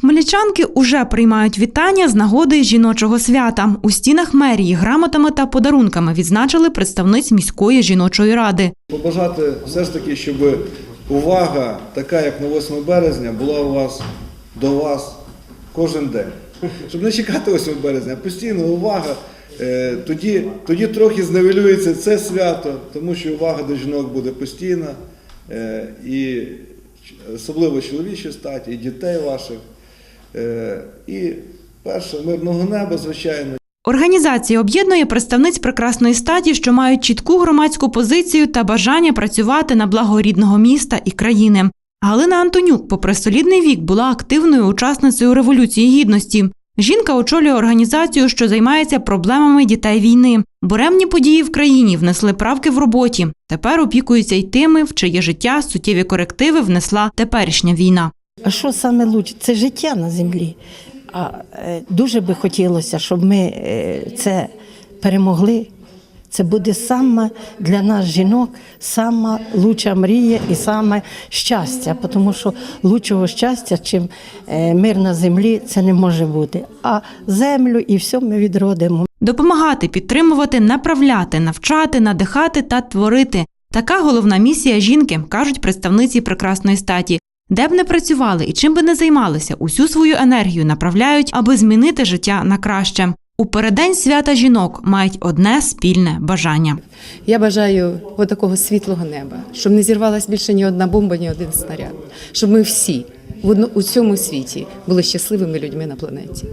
Хмельничанки уже приймають вітання з нагоди жіночого свята. У стінах мерії грамотами та подарунками відзначили представниць міської жіночої ради. Побажати все ж таки, щоб увага, така як на 8 березня, була у вас до вас кожен день. Щоб не чекати 8 березня, постійно увага. Е, Тоді, тоді трохи зневелюється це свято, тому що увага до жінок буде постійна. Е, І особливо чоловічі статі, і дітей ваших. Е, І перше, мирного неба, звичайно. Організація об'єднує представниць прекрасної статі, що мають чітку громадську позицію та бажання працювати на благо рідного міста і країни. Галина Антонюк, попри солідний вік, була активною учасницею революції гідності. Жінка очолює організацію, що займається проблемами дітей війни. Буремні події в країні внесли правки в роботі. Тепер опікуються й тими, в чиє життя суттєві корективи внесла теперішня війна. А що саме лучше? Це життя на землі. А е, дуже би хотілося, щоб ми е, це перемогли. Це буде саме для нас, жінок, сама лучша мрія і саме щастя, тому що лучшого щастя, чим е, мир на землі, це не може бути. А землю і все ми відродимо. Допомагати, підтримувати, направляти, навчати, надихати та творити. Така головна місія жінки, кажуть представниці прекрасної статі. Де б не працювали і чим би не займалися, усю свою енергію направляють, аби змінити життя на краще. У передень свята жінок мають одне спільне бажання. Я бажаю отакого світлого неба, щоб не зірвалась більше ні одна бомба, ні один снаряд, щоб ми всі в одно- у цьому світі були щасливими людьми на планеті.